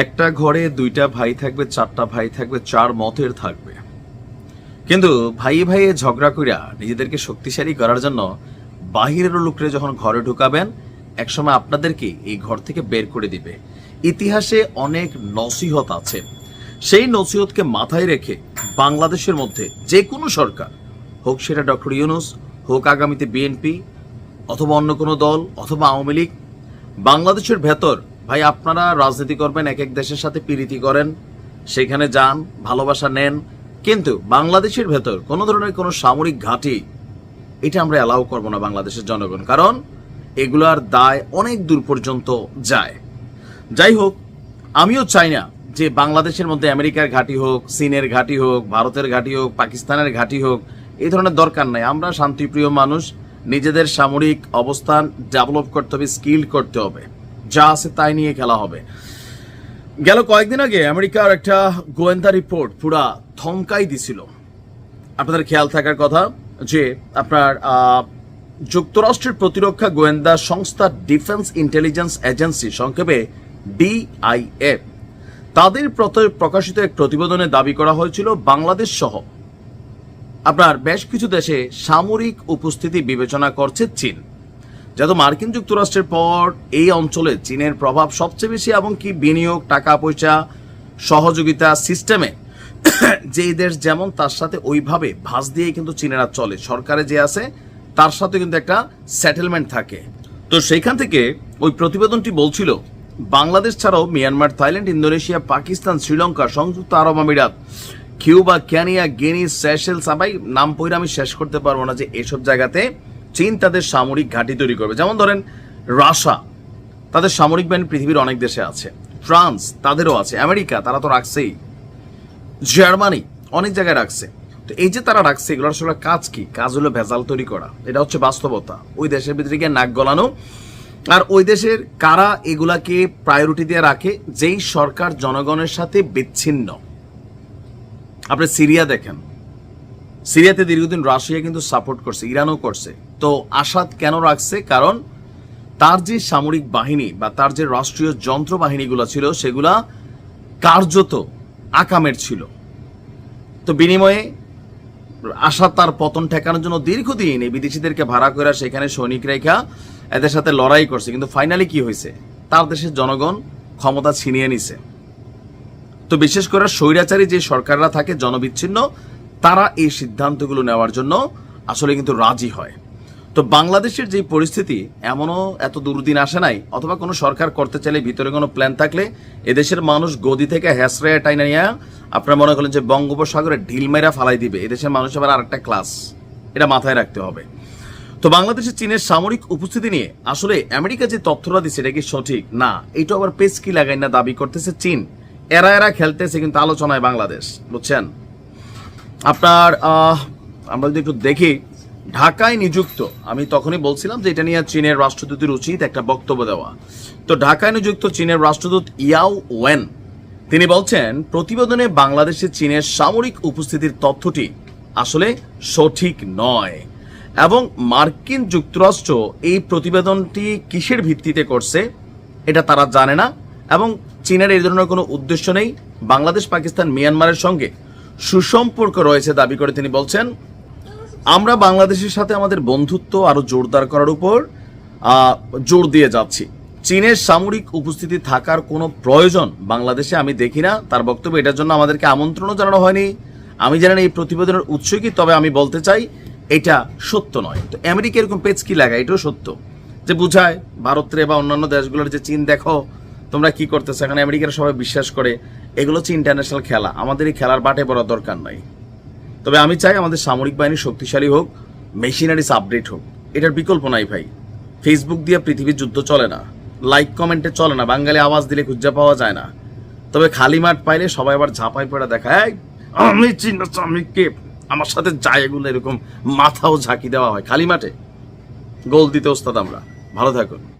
একটা ঘরে দুইটা ভাই থাকবে, চারটা ভাই থাকবে, চার মতের থাকবে। কিন্তু ভাই ভাইয়ে ঝগড়া করিয়া নিজেদেরকে শক্তিশালী করার জন্য বাহিরের লোকরে যখন ঘরে ঢুকাবেন, একসময় আপনাদেরকে এই ঘর থেকে বের করে দিবে। ইতিহাসে অনেক নসিহত আছে। সেই নসিহতকে মাথায় রেখে বাংলাদেশের মধ্যে যে কোনো সরকার, হোক সেটা ডক্টর ইউনুস, হোক আগামীতে বিএনপি, অথবা অন্য কোনো দল, অথবা আওয়ামী লীগ, বাংলাদেশের ভেতর ভাই, আপনারা রাজনীতি করবেন, এক এক দেশের সাথে পিরিতি করেন, সেখানে যান, ভালোবাসা নেন। কিন্তু বাংলাদেশের ভেতর কোনো ধরনের কোনো সামরিক ঘাঁটি, এটা আমরা অ্যালাউ করব না বাংলাদেশের জনগণ। কারণ এগুলার দায় অনেক দূর পর্যন্ত যায়। যাই হোক, আমিও চাই না যে বাংলাদেশের মধ্যে আমেরিকার ঘাঁটি হোক, চীনের ঘাঁটি হোক, ভারতের ঘাঁটি হোক, পাকিস্তানের ঘাঁটি হোক এই ধরনের দরকার নাই। আমরা শান্তিপ্রিয় মানুষ, নিজেদের সামরিক অবস্থান ডেভেলপ করতে হবে, স্কিল করতে হবে। যা আছে তাই নিয়ে খেলা হবে। গেল কয়েকদিন আগে আমেরিকার একটা গোয়েন্দা রিপোর্ট পুরা থমকাই দিছিল। আপনাদের খেয়াল থাকার কথা যে আপনার যুক্তরাষ্ট্রের প্রতিরক্ষা গোয়েন্দা সংস্থা ডিফেন্স ইন্টেলিজেন্স এজেন্সি সংক্ষেপে ডিআইএ, তাদের প্রকাশিত এক প্রতিবেদনে দাবি করা হয়েছিল বাংলাদেশ সহ আপনার বেশ কিছু দেশে সামরিক উপস্থিতি বিবেচনা করছে চীন। যেহেতু মার্কিন যুক্তরাষ্ট্রের পর এই অঞ্চলে চীনের প্রভাব সবচেয়ে বেশি এবং কি বিনিয়োগ টাকা পয়সা সহযোগিতা সিস্টেমে, যে দেশ যেমন তার সাথে ওইভাবে ভাঁজ দিয়ে কিন্তু চীনেরা চলে। সরকারে যে আছে, তার সাথে কিন্তু একটা সেটেলমেন্ট থাকে। তো সেইখান থেকে ওই প্রতিবেদনটি বলছিল, বাংলাদেশ ছাড়াও Myanmar, Thailand, Indonesia, Pakistan, Sri Lanka, সংযুক্ত আরব আমিরাত, কিউবা ক্যানিয়া গিনি সেশেলস আবাই নাম পইরা আমি শেষ করতে পারব না যে এসব জায়গাতে চীন তাদের সামরিক ঘাঁটি তৈরি করবে। যেমন ধরেন রাশা তাদের সামরিক বাহিনী পৃথিবীর অনেক দেশে আছে। ফ্রান্স তাদেরও আছে। আমেরিকা তারা তো রাখছেই। জার্মানি অনেক জায়গায় রাখছে। তো এই যে তারা রাখছে এগুলোর আসলে কাজ কি? কাজ হলো ভেজাল তৈরি করা। এটা হচ্ছে বাস্তবতা। ওই দেশের ভিতরে গিয়ে নাক গলানো। আর ওই দেশের কারা এগুলাকে প্রায়োরিটি দিয়ে রাখে? যেই সরকার জনগণের সাথে বিচ্ছিন্ন। আপনি সিরিয়া দেখেন। সিরিয়াতে দীর্ঘদিন রাশিয়া কিন্তু সাপোর্ট করছে, ইরানও করছে। তো আসাদ কেন রাখছে? কারণ তার যে সামরিক বাহিনী বা তার যে রাষ্ট্রীয় যন্ত্র বাহিনীগুলো ছিল, সেগুলা কার্যত আকামের ছিল। তো বিনিময়ে আশা তার পতন ঠেকানোর জন্য দীর্ঘদিন এই বিদেশিদেরকে ভাড়া করে সেখানে সৈনিক রেখা এদের সাথে লড়াই করছে। কিন্তু ফাইনালি কি হয়েছে? তার দেশের জনগণ ক্ষমতা ছিনিয়ে নিছে। তো বিশেষ করে স্বৈরাচারী যে সরকাররা থাকে, জনবিচ্ছিন্ন তারা এই সিদ্ধান্তগুলো নেওয়ার জন্য আসলে কিন্তু রাজি হয়। তো বাংলাদেশের যে পরিস্থিতি, এমনও এত দুর্দিন আসে নাই, অথবা কোনো সরকার করতে চাইলে ভিতরে কোনো প্ল্যান থাকলে এদেশের মানুষ গদি থেকে হ্যাসরায় টাইনা নিয়ে আপনার মনে করেন যে বঙ্গোপসাগরে ঢিল মেরা ফালাই দিবে, এদেশের মানুষ আবার আরেকটা ক্লাস এটা মাথায় রাখতে হবে। তো বাংলাদেশে চীনের সামরিক উপস্থিতি নিয়ে আসলে আমেরিকা যে তথ্যটা দিচ্ছে এটা কি সঠিক? না এটা আবার পেস কি লাগাই না দাবি করতেছে চীন। এরা এরা খেলতেছে কিন্তু আলোচনায় বাংলাদেশ, বুঝছেন? আপনার আমরা যদি একটু দেখি, ঢাকায় নিযুক্ত, আমি তখনই বলছিলাম যে এটা নিয়ে চীনের রাষ্ট্রদূতের উচিত একটা বক্তব্য দেওয়া। তো ঢাকায় নিযুক্ত চীনের রাষ্ট্রদূত ইয়াও ওয়েন, তিনি বলছেন, প্রতিবেদনে বাংলাদেশে চীনের সামরিক উপস্থিতির তথ্যটি আসলে সঠিক নয়। এবং মার্কিন যুক্তরাষ্ট্র এই প্রতিবেদনটি কিসের ভিত্তিতে করছে, এটা তারা জানে না। এবং চীনের এই ধরনের কোনো উদ্দেশ্য নেই। বাংলাদেশ, পাকিস্তান, মিয়ানমারের সঙ্গে সুসম্পর্ক রয়েছে দাবি করে তিনি বলছেন, আমরা বাংলাদেশের সাথে আমাদের বন্ধুত্ব আরও জোরদার করার উপর জোর দিয়ে যাচ্ছি। চীনের সামরিক উপস্থিতি থাকার কোনো প্রয়োজন বাংলাদেশে আমি দেখি না। তার বক্তব্য এটার জন্য আমাদেরকে আমন্ত্রণও জানানো হয়নি। আমি জানি না এই প্রতিবেদনের উৎস কি, তবে আমি বলতে চাই এটা সত্য নয়। তো আমেরিকা এরকম পেজ কি এটাও সত্য। যে বুঝায়, ভারতের বা অন্যান্য দেশগুলোর যে চীন, দেখো তোমরা কি করতেছো? এখানে আমেরিকার সবাই বিশ্বাস করে, এগুলো হচ্ছে ইন্টারন্যাশনাল খেলা। আমাদের এই খেলার বাটে পড়ার দরকার নাই। তবে আমি চাই আমাদের সামরিক বাহিনী শক্তিশালী হোক মেশিনারিজ আপডেট হোক। এটার বিকল্প নাই ভাই। ফেসবুক দিয়ে পৃথিবীর যুদ্ধ চলে না। লাইক কমেন্টে চলে না। বাঙালি আওয়াজ দিলে খুঁজে পাওয়া যায় না। তবে খালি মাঠ পাইলে সবাই আবার ঝাঁপাই পড়ে দেখায় আমি আমি কে? আমার সাথে যায় এগুলো এরকম মাথাও ঝাঁকি দেওয়া হয়। খালি মাঠে। গোল দিতে ওস্তাদ আমরা। ভালো থাকুন।